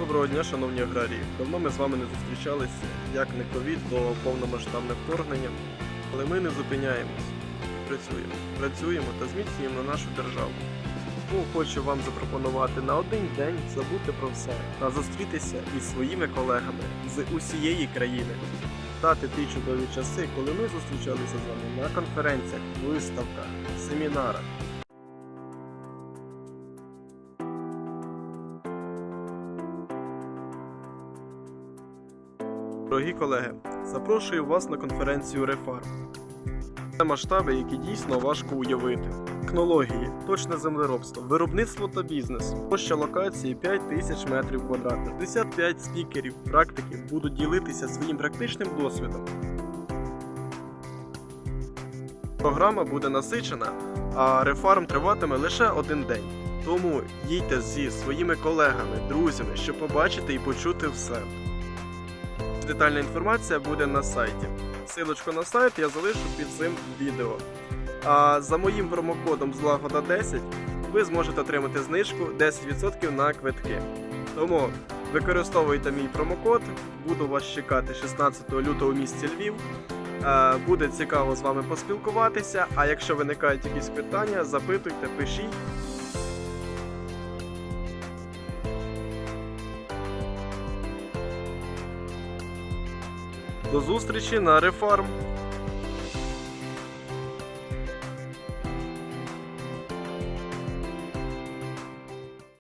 Доброго дня, шановні аграрії. Давно ми з вами не зустрічалися, як не ковід до повномасштабне вторгнення. Але ми не зупиняємось. Працюємо. Працюємо та зміцнюємо нашу державу. Тому хочу вам запропонувати на один день забути про все та зустрітися із своїми колегами з усієї країни. Дати ті чудові часи, коли ми зустрічалися з вами на конференціях, виставках, семінарах. Дорогі колеги, запрошую вас на конференцію Рефарм. Це масштаби, які дійсно важко уявити. Технології, точне землеробство, виробництво та бізнес. Площа локації 5 тисяч метрів квадратних. 55 спікерів, практиків будуть ділитися своїм практичним досвідом. Програма буде насичена, а рефарм триватиме лише один день. Тому їдьте зі своїми колегами, друзями, щоб побачити і почути все. Детальна інформація буде на сайті. Силочку на сайт я залишу під цим відео. А за моїм промокодом злагода 10 ви зможете отримати знижку 10% на квитки. Тому використовуйте мій промокод, буду вас чекати 16 лютого в місті Львів. Буде цікаво з вами поспілкуватися. А якщо виникають якісь питання, запитуйте, пишіть. До зустрічі на Рефарм!